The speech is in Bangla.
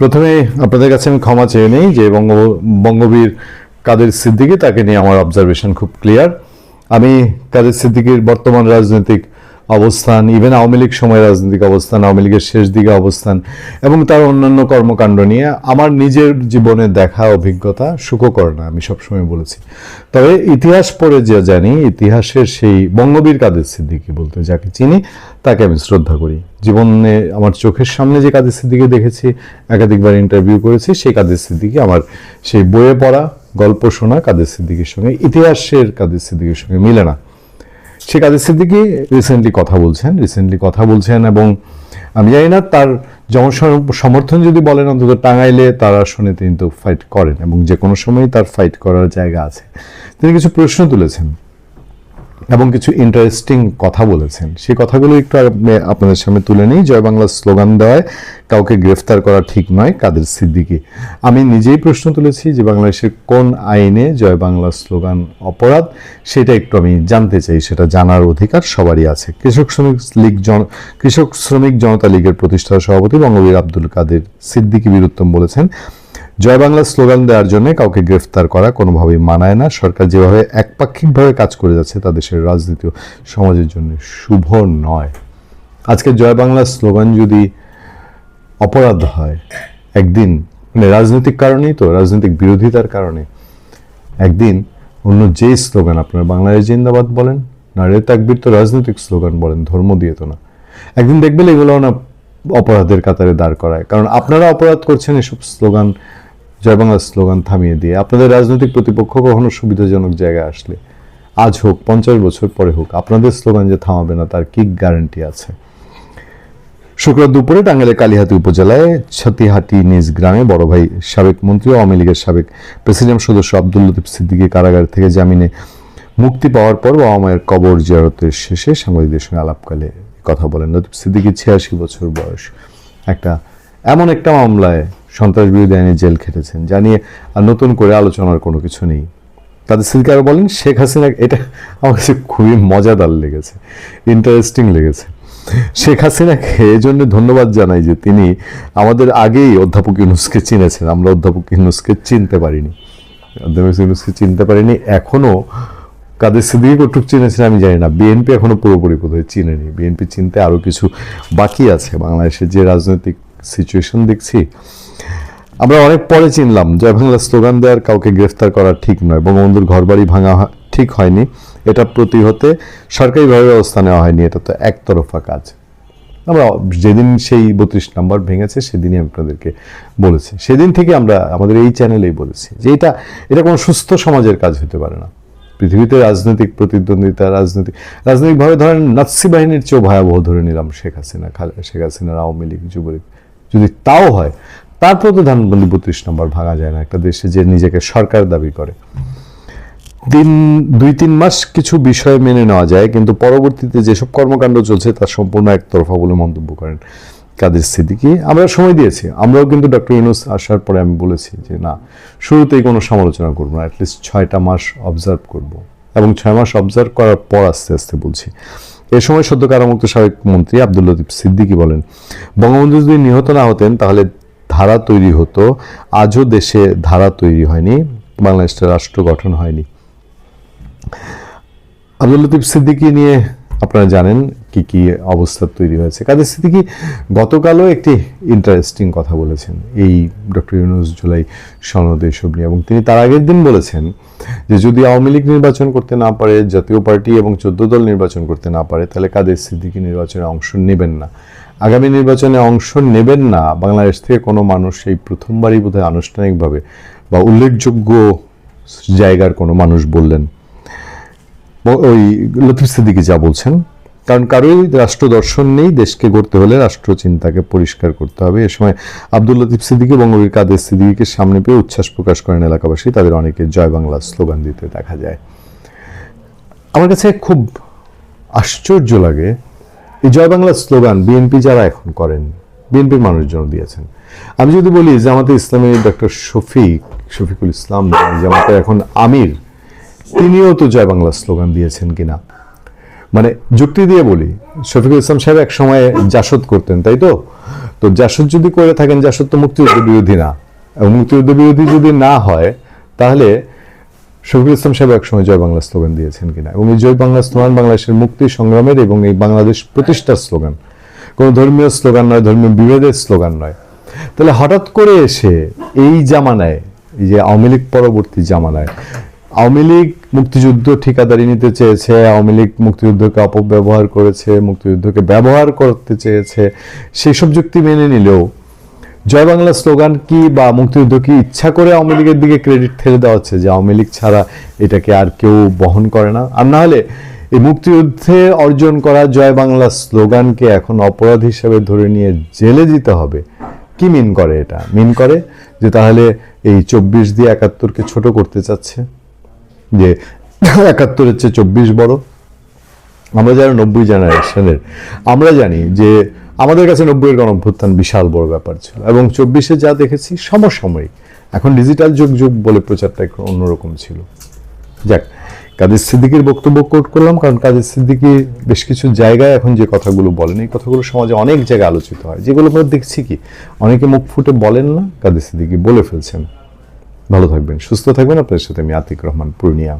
প্রথমে আপনাদের কাছে আমি ক্ষমা চেয়ে নিই যে বঙ্গ বঙ্গবীর কাদের সিদ্দিকি তাকে নিয়ে আমার অবজারভেশন খুব ক্লিয়ার আমি কাদের সিদ্দিকীর বর্তমান রাজনৈতিক অবস্থান ইভেন আওয়ামী লীগ সময় রাজনৈতিক অবস্থান, আওয়ামী লীগের শেষ দিকে অবস্থান, এবং তার অন্যান্য কর্মকাণ্ড নিয়ে আমার নিজের জীবনে দেখা অভিজ্ঞতা সুখকর না, আমি সবসময় বলেছি। তবে ইতিহাস পড়ে যে জানি, ইতিহাসের সেই বঙ্গবীর কাদের সিদ্দিকী বলতে যাকে চিনি, তাকে আমি শ্রদ্ধা করি। জীবনে আমার চোখের সামনে যে কাদের সিদ্দিকী দেখেছি, একাধিকবার ইন্টারভিউ করেছি, সেই কাদের সিদ্দিকী আমার সেই বইয়ে পড়া, গল্প শোনা কাদের সিদ্দিকীর সঙ্গে, ইতিহাসের কাদের সিদ্দিকীর সঙ্গে মিলে না। সে কাদের সিদ্দিকি রিসেন্টলি কথা বলছেন রিসেন্টলি কথা বলছেন এবং আমি জানি না, তার যেমন সমর্থন যদি বলেন, অন্তত টাঙাইলে তার আসনে তিনি তো ফাইট করেন এবং যে কোনো সময়ই তার ফাইট করার জায়গা আছে। তিনি কিছু প্রশ্ন তুলেছেন। এবং কিছু ইন্টারেস্টিং কথা বলেছেন। সেই কথাগুলো একটু আপনাদের সামনে তুলে নিই। জয় বাংলা স্লোগান দেওয়ায় কাউকে গ্রেফতার করা ঠিক নয় কাদের সিদ্দিকি। আমি নিজেই প্রশ্ন তুলেছি যে বাংলাদেশের কোন আইনে জয় বাংলা স্লোগান অপরাধ, সেটা একটু আমি জানতে চাই, সেটা জানার অধিকার সবারই আছে। কৃষক শ্রমিক লীগ জন কৃষক শ্রমিক জনতা লীগের প্রতিষ্ঠাতা সভাপতি বঙ্গবীর আব্দুল কাদের সিদ্দিকি বীরুত্তম বলেছেন জয় বাংলা স্লোগান দেওয়ার জন্য কাউকে গ্রেফতার করা কোনোভাবেই মানায় না। সরকার যেভাবে একপাক্ষিকভাবে কাজ করে যাচ্ছে, তা দেশের রাজনীতি সমাজের জন্য শুভ নয়। আজকে জয় বাংলা স্লোগান যদি অপরাধ হয়, একদিন মানে রাজনৈতিক কারণেই তো, রাজনৈতিক বিরোধিতার কারণে, একদিন অন্য যেই স্লোগান আপনার বাংলাদেশ জিন্দাবাদ বলেন, না রে তাকবির তো রাজনৈতিক স্লোগান বলেন, ধর্ম দিয়ে তো না। একদিন দেখবেন এগুলো না অপরাধের কাতারে দাঁড় করায়। কারণ আপনারা অপরাধ করছেন এসব স্লোগান জয় বাংলা স্লোগান থামিয়ে দিয়ে আপনাদের রাজনৈতিক প্রতিপক্ষ কখনো সুবিধাজনক জায়গায় আসলে। আজ হোক, পঞ্চাশ বছর পরে হোক, আপনাদের স্লোগান যে থামাবে না, তার কি গ্যারান্টি আছে? শুক্রবার দুপুরে টাঙ্গাইলের কালিহাতি উপজেলায় ছাতিহাটি নিজ গ্রামে বড় ভাই সাবেক মন্ত্রী আওয়ামী লীগের সাবেক প্রেসিডেন্ট সদস্য আব্দুল লতিফ সিদ্দিকী কারাগার থেকে জামিনে মুক্তি পাওয়ার পর বাবা মায়ের কবর জিয়ারতের শেষে সাংবাদিকদের সঙ্গে আলাপকালে কথা বলেন। লতিফ সিদ্দিকী, ছিয়াশি বছর বয়স। একটা, এমন একটা মামলায় সন্ত্রাস বিরোধী আইনে জেল খেটেছেন জানিয়ে আর নতুন করে আলোচনার কোনো কিছু নেই। তাদের সিদ্দিকী বলেন, শেখ হাসিনা, এটা আমার কাছে খুবই মজাদার লেগেছে ইন্টারেস্টিং লেগেছে। শেখ হাসিনাকে এই জন্য ধন্যবাদ জানাই যে তিনি আমাদের আগেই অধ্যাপক ইউনুসকে চিনেছেন, আমরা অধ্যাপক ইউনুসকে চিনতে পারিনি। অধ্যাপক ইউনুসকে চিনতে পারিনি এখনও কাদের সিদ্দিকি কটুক চিনেছেন আমি জানি না বিএনপি এখনও পুরোপুরি বোধহয় চিনেনি। বিএনপি চিনতে আরও কিছু বাকি আছে, বাংলাদেশের যে রাজনৈতিক সিচুয়েশন দেখছি আমরা অনেক পরে চিনলাম জয় বাংলা স্লোগান দেওয়ার কাউকে গ্রেফতার করা ঠিক নয়। বঙ্গবন্ধুর ঘরবাড়ি ভাঙা ঠিক হয়নি। এটা প্রতিহতে সরকারিভাবে ব্যবস্থা নেওয়া হয়নি। এটা তো একতরফা কাজ। আমরা যেদিন সেই বত্রিশ নাম্বার ভেঙেছে, সেদিনই আপনাদেরকে বলেছি। সেদিন থেকে আমরা আমাদের এই চ্যানেলেই বলেছি যে এটা এটা কোনো সুস্থ সমাজের কাজ হতে পারে না। পৃথিবীতে রাজনৈতিক প্রতিদ্বন্দ্বিতা, রাজনৈতিক, রাজনৈতিকভাবে ধরেন নাৎসি বাহিনীর চেয়েও ভয়াবহ ধরে নিলাম শেখ হাসিনা শেখ হাসিনার আওয়ামী লীগ, যুবলীগ। যদি তাও হয় তারপর তো ধানবন্দি বত্রিশ নম্বর ভাঙা যায় না একটা দেশে যে নিজেকে সরকার দাবি করে। দিন দুই, তিন মাস কিছু বিষয় মেনে নেওয়া যায়, কিন্তু পরবর্তীতে যেসব কর্মকাণ্ড চলছে তার সম্পূর্ণ একতরফা বলে মন্তব্য করেন কাদের সিদ্দিকি। আমরা সময় দিয়েছি, আমরাও কিন্তু ডক্টর ইউনুস আসার পরে আমি বলেছি যে না, শুরুতেই কোনো সমালোচনা করব না, অ্যাটলিস্ট ছয়টা মাস অবজার্ভ করব। এবং ছয় মাস অবজার্ভ করার পর আস্তে আস্তে বলছি। এ সময় সদ্য কারামুক্ত সাবেক মন্ত্রী আব্দুল লতিফ সিদ্দিকি বলেন, বঙ্গবন্ধু যদি নিহত না হতেন, তাহলে ধারা তৈরি হতো। আজও দেশে ধারা তৈরি হয়নি বাংলাদেশের রাষ্ট্র গঠন হয়নি। আব্দুল লতিফ সিদ্দিকি নিয়ে আপনারা জানেন কি কি অবস্থা তৈরি হয়েছে। কাদের সিদ্দিকি, গতকালও একটি ইন্টারেস্টিং কথা বলেছেন এই ডক্টর ইউনুস জুলাই সনদ এসব নিয়ে। এবং তিনি তার আগের দিন বলেছেন যে, যদি আওয়ামী লীগ নির্বাচন করতে না পারে, জাতীয় পার্টি এবং চোদ্দ দল নির্বাচন করতে না পারে, তাহলে কাদের সিদ্দিকি নির্বাচনে অংশ নেবেন না। আগামী নির্বাচনে অংশ নেবেন না, বাংলাদেশ থেকে কোনো মানুষ এই প্রথমবারই বোধহয় আনুষ্ঠানিকভাবে বা উল্লেখযোগ্য জায়গার কোনো মানুষ বললেন। ওই লতিফ সিদ্দিকি যা বলছেন, কারণ কারোই রাষ্ট্র দর্শন নেই, দেশকে গড়তে হলে রাষ্ট্র চিন্তাকে পরিষ্কার করতে হবে। এ সময় আব্দুল লতিফ সিদ্দিকি বঙ্গবীর কাদের সিদ্দিকিকে সামনে পেয়ে উচ্ছ্বাস প্রকাশ করেন এলাকাবাসী, তাদের অনেকে জয় বাংলা স্লোগান দিতে দেখা যায়। আমার কাছে খুব আশ্চর্য লাগে এই জয় বাংলার স্লোগান, বিএনপি যারা এখন করেন, বিএনপির মানুষজন দিয়েছেন। আমি যদি বলি জামাতে ইসলামী ডক্টর শফিক, শফিকুল ইসলাম, জামাতের এখন আমির, তিনিও তো জয় বাংলা স্লোগান দিয়েছেন কিনা? মানে যুক্তি দিয়ে বলি, শফিকুল ইসলাম সাহেব এক সময় জাসদ করতেন, তাই তো? তো জাসদ যদি করে থাকেন, জাসদ তো মুক্তিযুদ্ধ বিরোধী না। এবং মুক্তিযুদ্ধ বিরোধী যদি না হয়, তাহলে শফিকুল ইসলাম সাহেব একসময় জয় বাংলা স্লোগান দিয়েছেন কিনা? এবং এই জয় বাংলা স্লোগান বাংলাদেশের মুক্তি সংগ্রামের এবং এই বাংলাদেশ প্রতিষ্ঠার স্লোগান। কোনো ধর্মীয় স্লোগান নয়, ধর্মীয় বিভেদের স্লোগান নয়। তাহলে হঠাৎ করে এসে এই জামানায়, এই যে আওয়ামী লীগ পরবর্তী জামানায়, আওয়ামী লীগ মুক্তিযুদ্ধ ঠিকাদারি নিতে চেয়েছে, আওয়ামী লীগ মুক্তিযুদ্ধকে অপব্যবহার করেছে, মুক্তিযুদ্ধকে ব্যবহার করতে চেয়েছে সেই সব যুক্তি মেনে নিলেও জয় বাংলা স্লোগান কি বা মুক্তিযুদ্ধ কি ইচ্ছা করে আওয়ামী লীগের দিকে ক্রেডিট ঠেলে দেওয়া হচ্ছে যে আওয়ামী লীগ ছাড়া এটাকে আর কেউ বহন করে না? আর না হলে এই মুক্তিযুদ্ধে অর্জন করা জয় বাংলা স্লোগানকে এখন অপরাধ হিসেবে ধরে নিয়ে জেলে দিতে হবে। কি মিন করে এটা? মিন করে যে তাহলে এই চব্বিশ দিয়ে একাত্তরকে ছোট করতে চাচ্ছে? যে একাত্তরের চেয়ে চব্বিশ বড়? আমরা যারা নব্বই জেনারেশনের আমরা জানি যে আমাদের কাছে নব্বইয়ের গণঅভ্যুত্থান বিশাল বড় ব্যাপার ছিল এবং চব্বিশে যা দেখেছি সমসাময়িক। এখন ডিজিটাল যুগ যুগ বলে প্রচারটা একটু অন্যরকম ছিল। যাক কাদের সিদ্দিকির বক্তব্য কোট করলাম, কারণ কাদের সিদ্দিকি বেশ কিছু জায়গায় এখন যে কথাগুলো বলেন, এই কথাগুলো সমাজে অনেক জায়গায় আলোচিত হয়। যেগুলো আমরা দেখছি কি, অনেকে মুখ ফুটে বলেন না কাদের সিদ্দিকি বলে ফেলছেন। ভালো থাকবেন, সুস্থ থাকবেন। আপনার সাথে আমি আতিক রহমান, পূর্ণিয়া।